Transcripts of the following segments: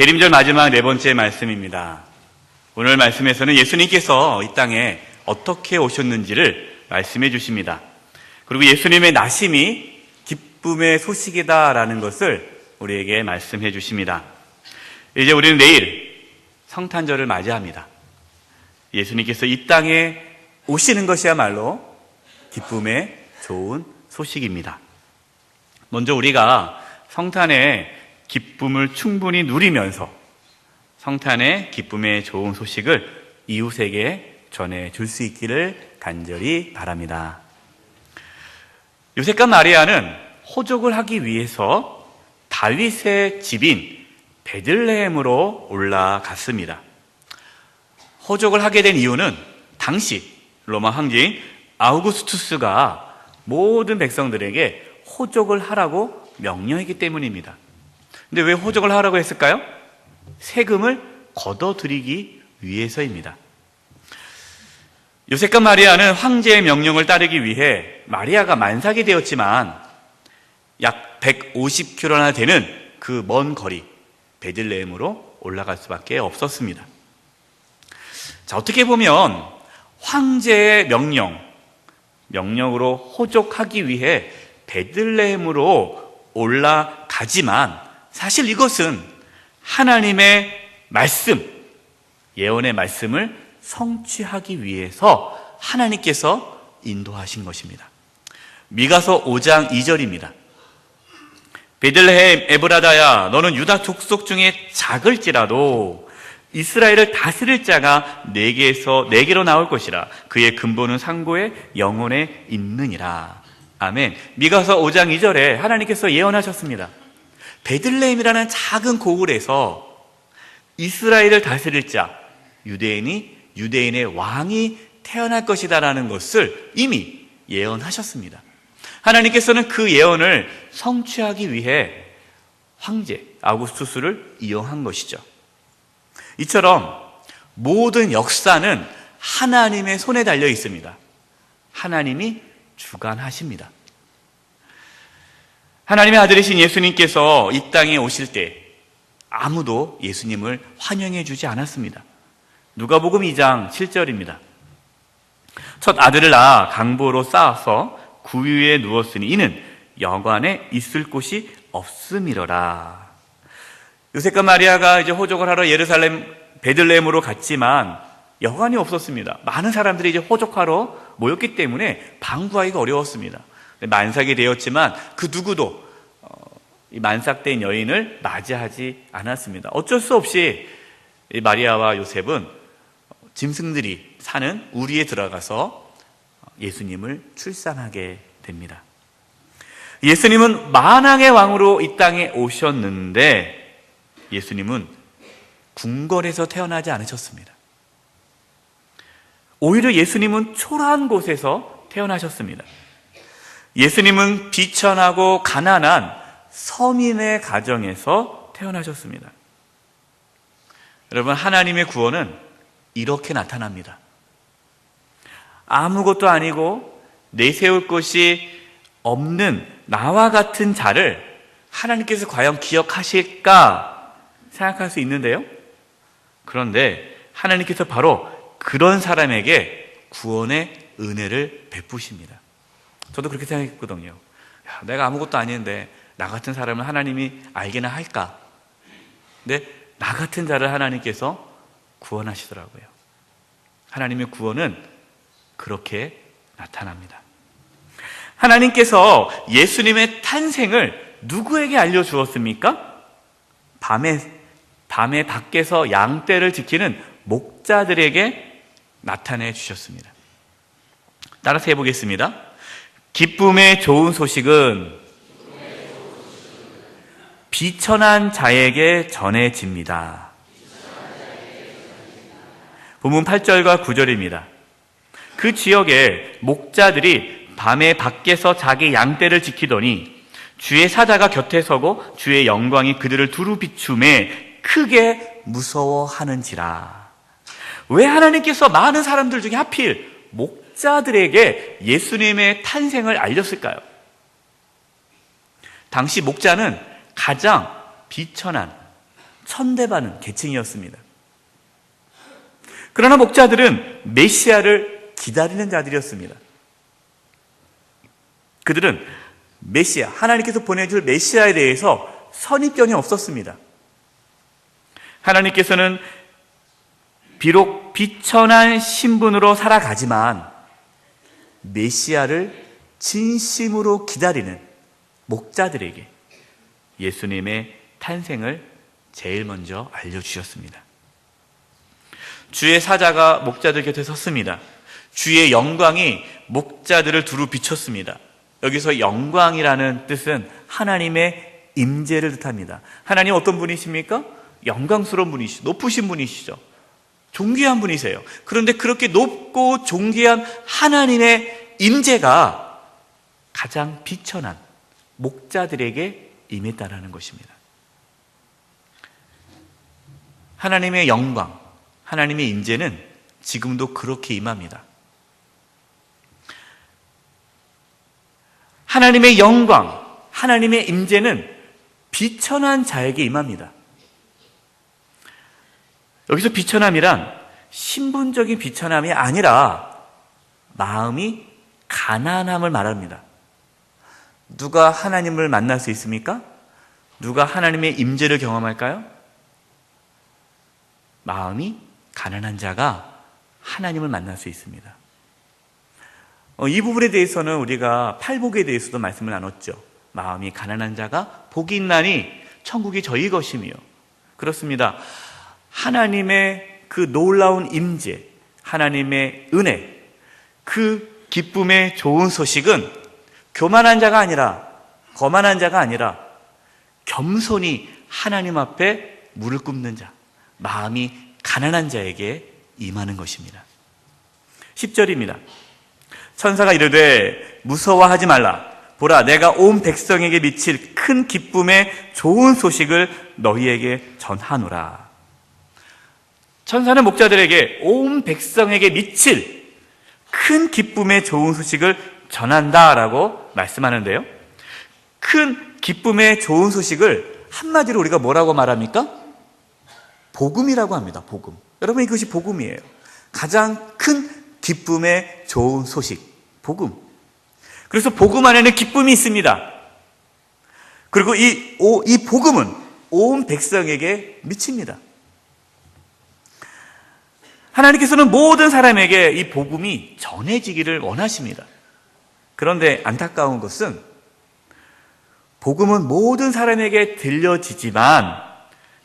대림절 마지막 네 번째 말씀입니다. 오늘 말씀에서는 예수님께서 이 땅에 어떻게 오셨는지를 말씀해 주십니다. 그리고 예수님의 나심이 기쁨의 소식이다라는 것을 우리에게 말씀해 주십니다. 이제 우리는 내일 성탄절을 맞이합니다. 예수님께서 이 땅에 오시는 것이야말로 기쁨의 좋은 소식입니다. 먼저 우리가 성탄의 기쁨을 충분히 누리면서 성탄의 기쁨의 좋은 소식을 이웃에게 전해 줄 수 있기를 간절히 바랍니다. 요셉과 마리아는 호족을 하기 위해서 다윗의 집인 베들레헴으로 올라갔습니다. 호족을 하게 된 이유는 당시 로마 황제인 아우구스투스가 모든 백성들에게 호족을 하라고 명령했기 때문입니다. 근데 왜 호족을 하라고 했을까요? 세금을 걷어들이기 위해서입니다. 요셉과 마리아는 황제의 명령을 따르기 위해 마리아가 만삭이 되었지만 약 150km나 되는 그 먼 거리 베들레헴으로 올라갈 수밖에 없었습니다. 자, 어떻게 보면 황제의 명령, 명령으로 호족하기 위해 베들레헴으로 올라가지만 사실 이것은 하나님의 말씀, 예언의 말씀을 성취하기 위해서 하나님께서 인도하신 것입니다. 미가서 5장 2절입니다. 베들레헴 에브라다야 너는 유다 족속 중에 작을지라도 이스라엘을 다스릴 자가 내게서 내게로 나올 것이라 그의 근본은 상고의 영혼에 있느니라. 아멘. 미가서 5장 2절에 하나님께서 예언하셨습니다. 베들레헴이라는 작은 고을에서 이스라엘을 다스릴 자 유대인이 유대인의 왕이 태어날 것이다라는 것을 이미 예언하셨습니다. 하나님께서는 그 예언을 성취하기 위해 황제 아구스투스를 이용한 것이죠. 이처럼 모든 역사는 하나님의 손에 달려 있습니다. 하나님이 주관하십니다. 하나님의 아들이신 예수님께서 이 땅에 오실 때 아무도 예수님을 환영해 주지 않았습니다. 누가복음 2장 7절입니다. 첫 아들을 낳아 강보로 쌓아서 구유에 누웠으니 이는 여관에 있을 곳이 없음이러라. 요셉과 마리아가 이제 호적을 하러 예루살렘 베들레헴으로 갔지만 여관이 없었습니다. 많은 사람들이 이제 호적하러 모였기 때문에 방구하기가 어려웠습니다. 만삭이 되었지만 그 누구도 어, 이 만삭된 여인을 맞이하지 않았습니다. 어쩔 수 없이 마리아와 요셉은 짐승들이 사는 우리에 들어가서 예수님을 출산하게 됩니다. 예수님은 만왕의 왕으로 이 땅에 오셨는데 예수님은 궁궐에서 태어나지 않으셨습니다. 오히려 예수님은 초라한 곳에서 태어나셨습니다. 예수님은 비천하고 가난한 서민의 가정에서 태어나셨습니다. 여러분, 하나님의 구원은 이렇게 나타납니다. 아무것도 아니고 내세울 것이 없는 나와 같은 자를 하나님께서 과연 기억하실까 생각할 수 있는데요. 그런데 하나님께서 바로 그런 사람에게 구원의 은혜를 베푸십니다. 저도 그렇게 생각했거든요. 야, 내가 아무것도 아닌데 나 같은 사람을 하나님이 알게나 할까? 근데 나 같은 자를 하나님께서 구원하시더라고요. 하나님의 구원은 그렇게 나타납니다. 하나님께서 예수님의 탄생을 누구에게 알려주었습니까? 밤에, 밤에 밖에서 양떼를 지키는 목자들에게 나타내 주셨습니다. 따라서 해보겠습니다. 기쁨의 좋은 소식은 비천한 자에게 전해집니다. 본문 8절과 9절입니다. 그 지역에 목자들이 밤에 밖에서 자기 양떼를 지키더니 주의 사자가 곁에 서고 주의 영광이 그들을 두루 비춤에 크게 무서워하는지라. 왜 하나님께서 많은 사람들 중에 하필 목 자들에게 예수님의 탄생을 알렸을까요? 당시 목자는 가장 비천한 천대받은 계층이었습니다. 그러나 목자들은 메시아를 기다리는 자들이었습니다. 그들은 메시아, 하나님께서 보내줄 메시아에 대해서 선입견이 없었습니다. 하나님께서는 비록 비천한 신분으로 살아가지만 메시아를 진심으로 기다리는 목자들에게 예수님의 탄생을 제일 먼저 알려주셨습니다. 주의 사자가 목자들 곁에 섰습니다. 주의 영광이 목자들을 두루 비췄습니다. 여기서 영광이라는 뜻은 하나님의 임재를 뜻합니다. 하나님 어떤 분이십니까? 영광스러운 분이시죠. 높으신 분이시죠. 존귀한 분이세요. 그런데 그렇게 높고 존귀한 하나님의 임재가 가장 비천한 목자들에게 임했다라는 것입니다. 하나님의 영광, 하나님의 임재는 지금도 그렇게 임합니다. 하나님의 영광, 하나님의 임재는 비천한 자에게 임합니다. 여기서 비천함이란 신분적인 비천함이 아니라 마음이 가난함을 말합니다. 누가 하나님을 만날 수 있습니까? 누가 하나님의 임재를 경험할까요? 마음이 가난한 자가 하나님을 만날 수 있습니다. 어, 이 부분에 대해서는 우리가 팔복에 대해서도 말씀을 나눴죠. 마음이 가난한 자가 복이 있나니 천국이 저희 것이며 그렇습니다. 하나님의 그 놀라운 임재, 하나님의 은혜, 그 기쁨의 좋은 소식은 교만한 자가 아니라 거만한 자가 아니라 겸손히 하나님 앞에 물을 굽는 자, 마음이 가난한 자에게 임하는 것입니다. 10절입니다. 천사가 이르되 무서워하지 말라. 보라, 내가 온 백성에게 미칠 큰 기쁨의 좋은 소식을 너희에게 전하노라. 천사는 목자들에게 온 백성에게 미칠 큰 기쁨의 좋은 소식을 전한다라고 말씀하는데요. 큰 기쁨의 좋은 소식을 한마디로 우리가 뭐라고 말합니까? 복음이라고 합니다. 복음. 여러분 이것이 복음이에요. 가장 큰 기쁨의 좋은 소식. 복음. 그래서 복음 안에는 기쁨이 있습니다. 그리고 이, 오, 이 복음은 온 백성에게 미칩니다. 하나님께서는 모든 사람에게 이 복음이 전해지기를 원하십니다. 그런데 안타까운 것은 복음은 모든 사람에게 들려지지만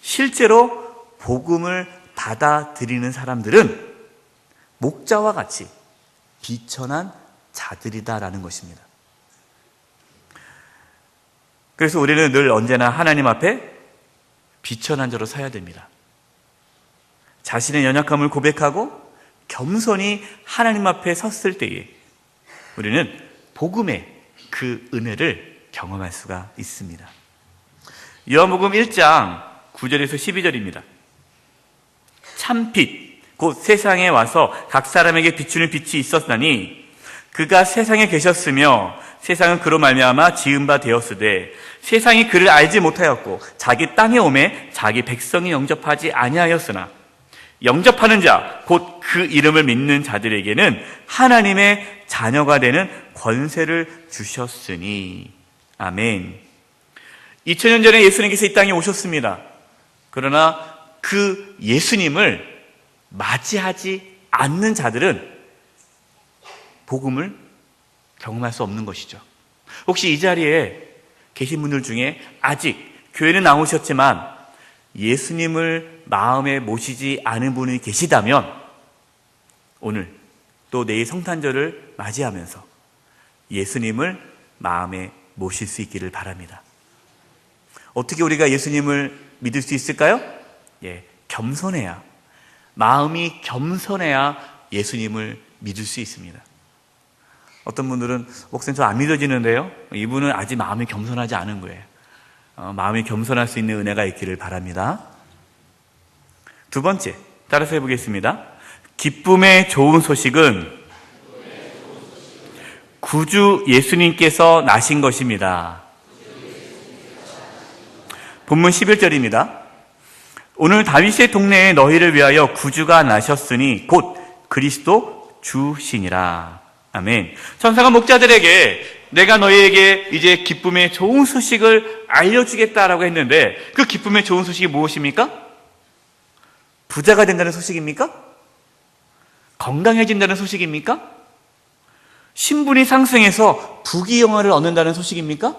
실제로 복음을 받아들이는 사람들은 목자와 같이 비천한 자들이다라는 것입니다. 그래서 우리는 늘 언제나 하나님 앞에 비천한 자로 서야 됩니다. 자신의 연약함을 고백하고 겸손히 하나님 앞에 섰을 때에 우리는 복음의 그 은혜를 경험할 수가 있습니다. 요한복음 1장 9절에서 12절입니다. 참빛 곧 세상에 와서 각 사람에게 비추는 빛이 있었나니 그가 세상에 계셨으며 세상은 그로 말미암아 지은 바 되었으되 세상이 그를 알지 못하였고 자기 땅에 오매 자기 백성이 영접하지 아니하였으나 영접하는 자, 곧 그 이름을 믿는 자들에게는 하나님의 자녀가 되는 권세를 주셨으니. 아멘. 2000년 전에 예수님께서 이 땅에 오셨습니다. 그러나 그 예수님을 맞이하지 않는 자들은 복음을 경험할 수 없는 것이죠. 혹시 이 자리에 계신 분들 중에 아직 교회는 나오셨지만 예수님을 마음에 모시지 않은 분이 계시다면 오늘 또 내일 성탄절을 맞이하면서 예수님을 마음에 모실 수 있기를 바랍니다. 어떻게 우리가 예수님을 믿을 수 있을까요? 예, 겸손해야 마음이 겸손해야 예수님을 믿을 수 있습니다. 어떤 분들은 목사님 저 안 믿어지는데요. 이분은 아직 마음이 겸손하지 않은 거예요. 어, 마음이 겸손할 수 있는 은혜가 있기를 바랍니다. 두 번째, 따라서 해보겠습니다. 기쁨의 좋은 소식은 구주 예수님께서 나신 것입니다. 본문 11절입니다. 오늘 다윗의 동네에 너희를 위하여 구주가 나셨으니 곧 그리스도 주시니라. 아멘. 천사가 목자들에게 내가 너희에게 이제 기쁨의 좋은 소식을 알려주겠다라고 했는데 그 기쁨의 좋은 소식이 무엇입니까? 부자가 된다는 소식입니까? 건강해진다는 소식입니까? 신분이 상승해서 부귀영화를 얻는다는 소식입니까?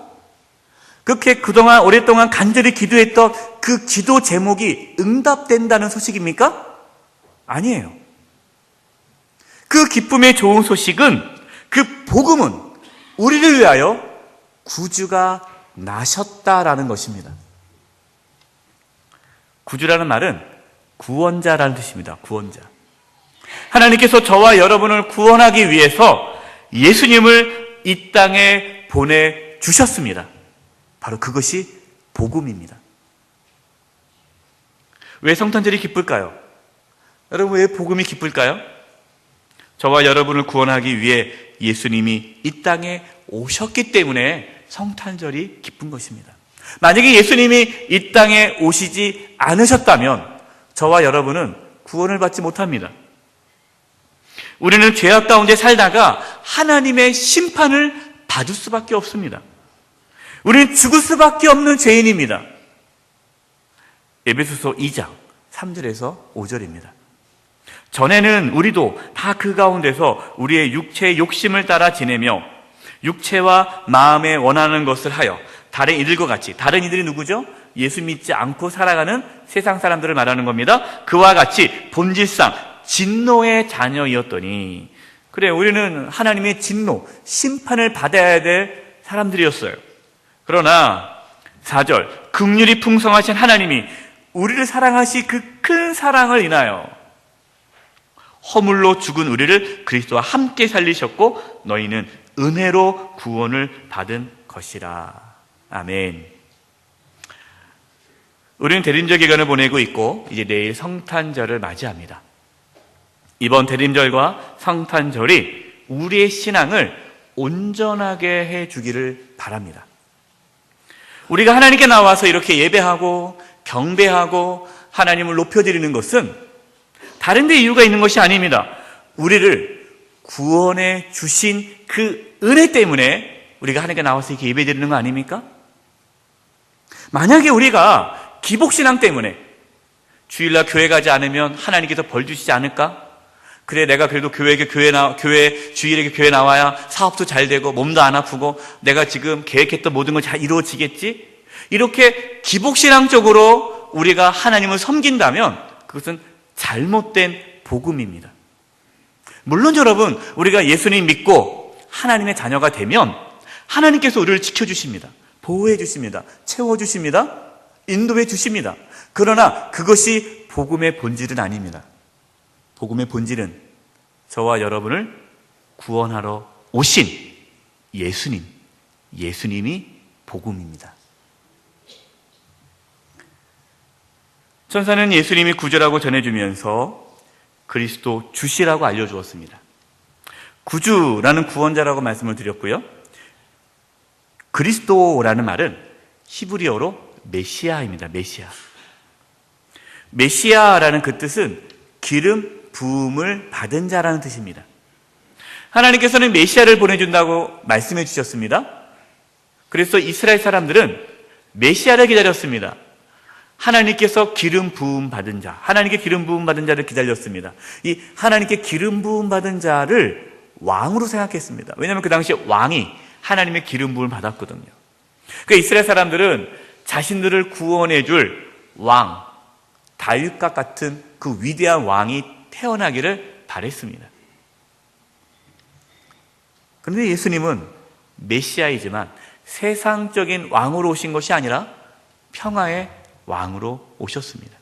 그렇게 그동안 오랫동안 간절히 기도했던 그 기도 제목이 응답된다는 소식입니까? 아니에요. 그 기쁨의 좋은 소식은 그 복음은 우리를 위하여 구주가 나셨다라는 것입니다. 구주라는 말은 구원자라는 뜻입니다. 구원자. 하나님께서 저와 여러분을 구원하기 위해서 예수님을 이 땅에 보내 주셨습니다. 바로 그것이 복음입니다. 왜 성탄절이 기쁠까요? 여러분 왜 복음이 기쁠까요? 저와 여러분을 구원하기 위해 예수님이 이 땅에 오셨기 때문에 성탄절이 기쁜 것입니다. 만약에 예수님이 이 땅에 오시지 않으셨다면 저와 여러분은 구원을 받지 못합니다. 우리는 죄악 가운데 살다가 하나님의 심판을 받을 수밖에 없습니다. 우리는 죽을 수밖에 없는 죄인입니다. 에베소서 2장 3절에서 5절입니다. 전에는 우리도 다 그 가운데서 우리의 육체의 욕심을 따라 지내며 육체와 마음에 원하는 것을 하여 다른 이들과 같이 다른 이들이 누구죠? 예수 믿지 않고 살아가는 세상 사람들을 말하는 겁니다. 그와 같이 본질상 진노의 자녀이었더니 그래 우리는 하나님의 진노 심판을 받아야 될 사람들이었어요. 그러나 4절 극률이 풍성하신 하나님이 우리를 사랑하시 그 큰 사랑을 인하여 허물로 죽은 우리를 그리스도와 함께 살리셨고 너희는 은혜로 구원을 받은 것이라. 아멘. 우리는 대림절 기간을 보내고 있고 이제 내일 성탄절을 맞이합니다. 이번 대림절과 성탄절이 우리의 신앙을 온전하게 해 주기를 바랍니다. 우리가 하나님께 나와서 이렇게 예배하고 경배하고 하나님을 높여드리는 것은 다른 데 이유가 있는 것이 아닙니다. 우리를 구원해 주신 그 은혜 때문에 우리가 하나님께 나와서 이렇게 예배 드리는 거 아닙니까? 만약에 우리가 기복신앙 때문에 주일날 교회 가지 않으면 하나님께서 벌 주시지 않을까? 그래 내가 그래도 교회에 교회 나 교회 주일에 교회 나와야 사업도 잘 되고 몸도 안 아프고 내가 지금 계획했던 모든 걸 잘 이루어지겠지? 이렇게 기복신앙적으로 우리가 하나님을 섬긴다면 그것은 잘못된 복음입니다. 물론 여러분 우리가 예수님 믿고 하나님의 자녀가 되면 하나님께서 우리를 지켜주십니다. 보호해 주십니다. 채워 주십니다. 인도해 주십니다. 그러나 그것이 복음의 본질은 아닙니다. 복음의 본질은 저와 여러분을 구원하러 오신 예수님, 예수님이 복음입니다. 천사는 예수님이 구주라고 전해주면서 그리스도 주시라고 알려주었습니다. 구주라는 구원자라고 말씀을 드렸고요. 그리스도라는 말은 히브리어로 메시아입니다. 메시아. 메시아라는 그 뜻은 기름 부음을 받은 자라는 뜻입니다. 하나님께서는 메시아를 보내준다고 말씀해 주셨습니다. 그래서 이스라엘 사람들은 메시아를 기다렸습니다. 하나님께서 기름 부음 받은 자, 하나님께 기름 부음 받은 자를 기다렸습니다. 이 하나님께 기름 부음 받은 자를 왕으로 생각했습니다. 왜냐하면 그 당시에 왕이 하나님의 기름 부음을 받았거든요. 그 이스라엘 사람들은 자신들을 구원해 줄 왕, 다윗과 같은 그 위대한 왕이 태어나기를 바랬습니다. 그런데 예수님은 메시아이지만 세상적인 왕으로 오신 것이 아니라 평화의 왕으로 오셨습니다.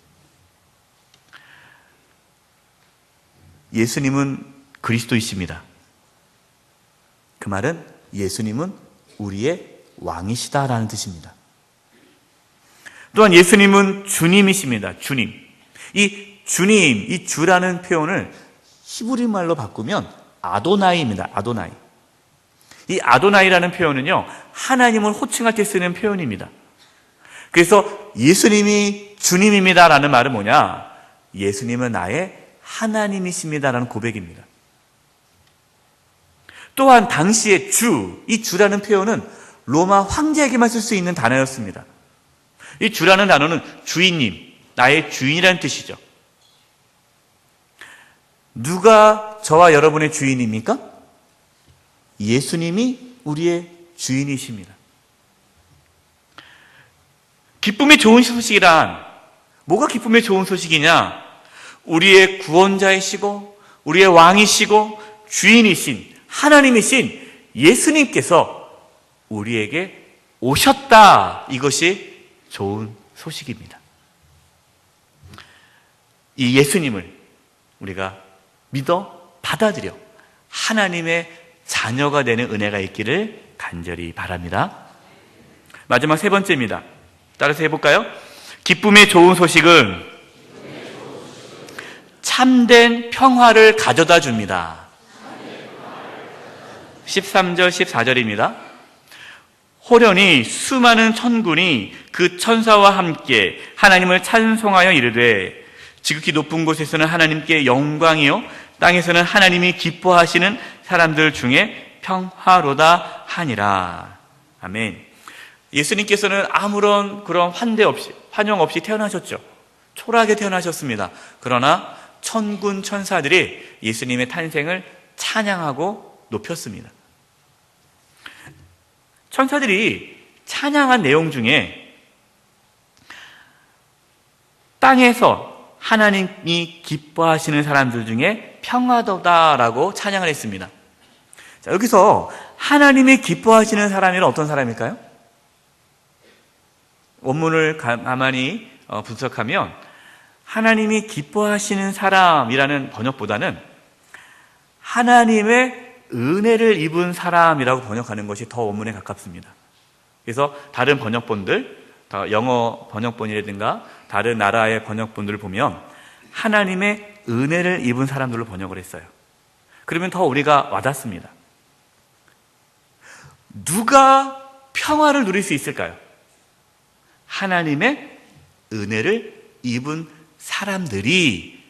예수님은 그리스도이십니다. 그 말은 예수님은 우리의 왕이시다라는 뜻입니다. 또한 예수님은 주님이십니다. 주님. 이 주님, 이 주라는 표현을 히브리 말로 바꾸면 아도나이입니다. 아도나이. 이 아도나이라는 표현은요, 하나님을 호칭할 때 쓰는 표현입니다. 그래서 예수님이 주님입니다라는 말은 뭐냐? 예수님은 나의 하나님이십니다라는 고백입니다. 또한 당시의 주, 이 주라는 표현은 로마 황제에게만 쓸 수 있는 단어였습니다. 이 주라는 단어는 주인님, 나의 주인이라는 뜻이죠. 누가 저와 여러분의 주인입니까? 예수님이 우리의 주인이십니다. 기쁨의 좋은 소식이란 뭐가 기쁨의 좋은 소식이냐? 우리의 구원자이시고 우리의 왕이시고 주인이신 하나님이신 예수님께서 우리에게 오셨다. 이것이 좋은 소식입니다. 이 예수님을 우리가 믿어 받아들여 하나님의 자녀가 되는 은혜가 있기를 간절히 바랍니다. 마지막 세 번째입니다. 따라서 해볼까요? 기쁨의 좋은 소식은 참된 평화를 가져다 줍니다. 13절, 14절입니다. 호련히 수많은 천군이 그 천사와 함께 하나님을 찬송하여 이르되 지극히 높은 곳에서는 하나님께 영광이요 땅에서는 하나님이 기뻐하시는 사람들 중에 평화로다 하니라. 아멘. 예수님께서는 아무런 그런 환대 없이 환영 없이 태어나셨죠. 초라하게 태어나셨습니다. 그러나 천군 천사들이 예수님의 탄생을 찬양하고 높였습니다. 천사들이 찬양한 내용 중에 땅에서 하나님이 기뻐하시는 사람들 중에 평화도다라고 찬양을 했습니다. 자, 여기서 하나님이 기뻐하시는 사람이란 어떤 사람일까요? 원문을 가만히 어, 분석하면 하나님이 기뻐하시는 사람이라는 번역보다는 하나님의 은혜를 입은 사람이라고 번역하는 것이 더 원문에 가깝습니다. 그래서 다른 번역본들, 영어 번역본이라든가 다른 나라의 번역본들을 보면 하나님의 은혜를 입은 사람들로 번역을 했어요. 그러면 더 우리가 와닿습니다. 누가 평화를 누릴 수 있을까요? 하나님의 은혜를 입은 사람들이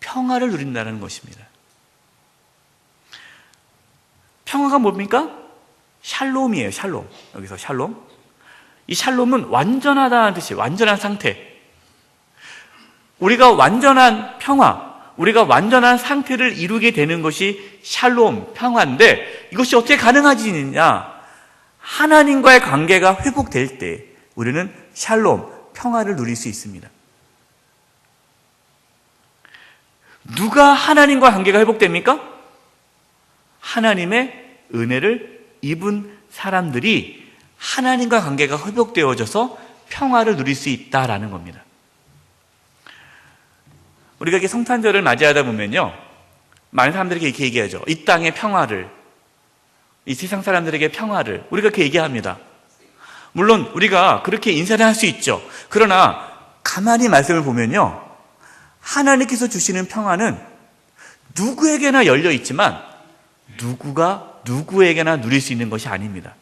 평화를 누린다는 것입니다. 평화가 뭡니까? 샬롬이에요, 샬롬. 여기서 샬롬. 이 샬롬은 완전하다는 뜻이 완전한 상태. 우리가 완전한 평화, 우리가 완전한 상태를 이루게 되는 것이 샬롬, 평화인데 이것이 어떻게 가능하지냐? 하나님과의 관계가 회복될 때 우리는 샬롬, 평화를 누릴 수 있습니다. 누가 하나님과 관계가 회복됩니까? 하나님의 은혜를 입은 사람들이 하나님과 관계가 회복되어져서 평화를 누릴 수 있다라는 겁니다. 우리가 이렇게 성탄절을 맞이하다 보면요. 많은 사람들에게 이렇게 얘기하죠. 이 땅의 평화를, 이 세상 사람들에게 평화를, 우리가 그렇게 얘기합니다. 물론 우리가 그렇게 인사를 할 수 있죠. 그러나 가만히 말씀을 보면요. 하나님께서 주시는 평화는 누구에게나 열려 있지만 누구가 누구에게나 누릴 수 있는 것이 아닙니다.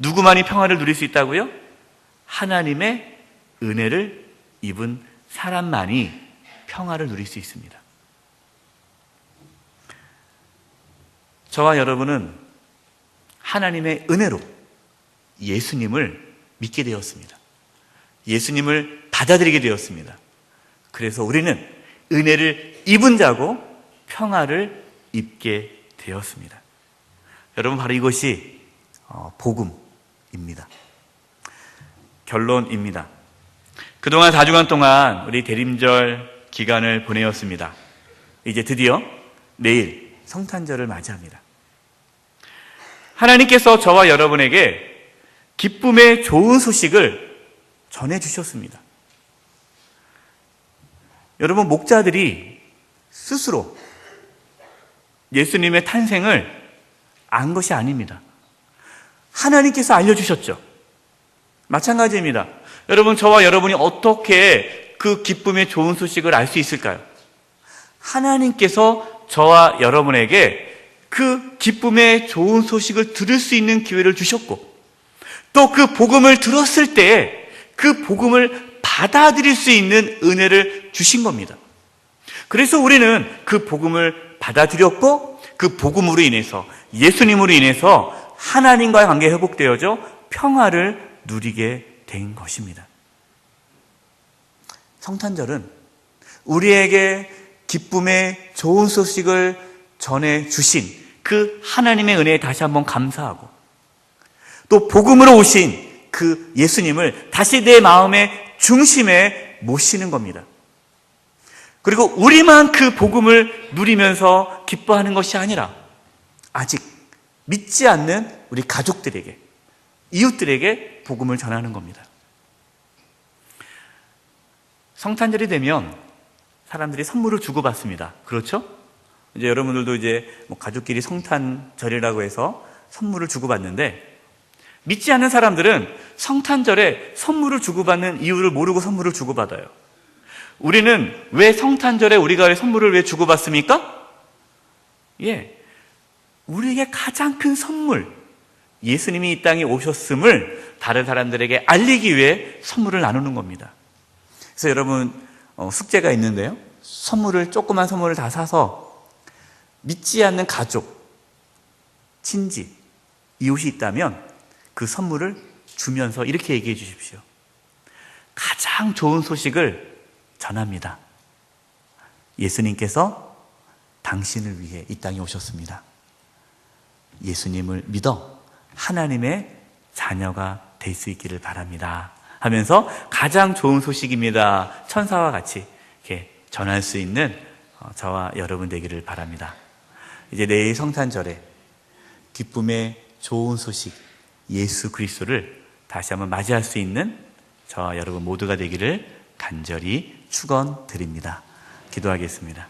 누구만이 평화를 누릴 수 있다고요? 하나님의 은혜를 입은 사람만이 평화를 누릴 수 있습니다. 저와 여러분은 하나님의 은혜로 예수님을 믿게 되었습니다. 예수님을 받아들이게 되었습니다. 그래서 우리는 은혜를 입은 자고 평화를 입게 되었습니다. 여러분, 바로 이것이 어, 복음입니다. 결론입니다. 그동안 4주간 동안 우리 대림절 기간을 보내었습니다. 이제 드디어 내일 성탄절을 맞이합니다. 하나님께서 저와 여러분에게 기쁨의 좋은 소식을 전해주셨습니다. 여러분, 목자들이 스스로 예수님의 탄생을 안 것이 아닙니다. 하나님께서 알려주셨죠. 마찬가지입니다. 여러분, 저와 여러분이 어떻게 그 기쁨의 좋은 소식을 알 수 있을까요? 하나님께서 저와 여러분에게 그 기쁨의 좋은 소식을 들을 수 있는 기회를 주셨고, 또 그 복음을 들었을 때 그 복음을 받아들일 수 있는 은혜를 주신 겁니다. 그래서 우리는 그 복음을 받아들였고 그 복음으로 인해서 예수님으로 인해서 하나님과의 관계 회복되어져 평화를 누리게 된 것입니다. 성탄절은 우리에게 기쁨의 좋은 소식을 전해 주신 그 하나님의 은혜에 다시 한번 감사하고 또 복음으로 오신 그 예수님을 다시 내 마음의 중심에 모시는 겁니다. 그리고 우리만 그 복음을 누리면서 기뻐하는 것이 아니라 아직 믿지 않는 우리 가족들에게, 이웃들에게 복음을 전하는 겁니다. 성탄절이 되면 사람들이 선물을 주고받습니다. 그렇죠? 이제 여러분들도 이제 뭐 가족끼리 성탄절이라고 해서 선물을 주고받는데 믿지 않는 사람들은 성탄절에 선물을 주고받는 이유를 모르고 선물을 주고받아요. 우리는 왜 성탄절에 우리가 왜 선물을 왜 주고받습니까? 예. 우리에게 가장 큰 선물, 예수님이 이 땅에 오셨음을 다른 사람들에게 알리기 위해 선물을 나누는 겁니다. 그래서 여러분, 어, 숙제가 있는데요. 선물을, 조그만 선물을 다 사서 믿지 않는 가족, 친지, 이웃이 있다면 그 선물을 주면서 이렇게 얘기해 주십시오. 가장 좋은 소식을 전합니다. 예수님께서 당신을 위해 이 땅에 오셨습니다. 예수님을 믿어 하나님의 자녀가 될 수 있기를 바랍니다. 하면서 가장 좋은 소식입니다. 천사와 같이 이렇게 전할 수 있는 어, 저와 여러분 되기를 바랍니다. 이제 내일 성탄절에 기쁨의 좋은 소식 예수 그리스도를 다시 한번 맞이할 수 있는 저와 여러분 모두가 되기를 간절히 축원드립니다. 기도하겠습니다.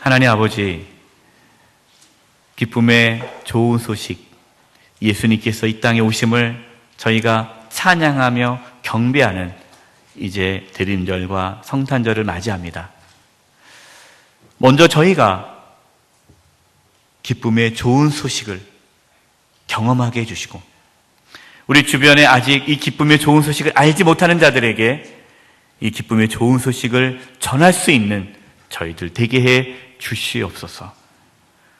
하나님 아버지 기쁨의 좋은 소식 예수님께서 이 땅에 오심을 저희가 찬양하며 경배하는 이제 대림절과 성탄절을 맞이합니다. 먼저 저희가 기쁨의 좋은 소식을 경험하게 해주시고 우리 주변에 아직 이 기쁨의 좋은 소식을 알지 못하는 자들에게 이 기쁨의 좋은 소식을 전할 수 있는 저희들 되게 해 주시옵소서.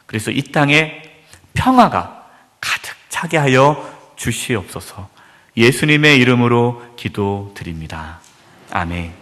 그래서 이 땅에 평화가 가득 차게 하여 주시옵소서. 예수님의 이름으로 기도드립니다. 아멘.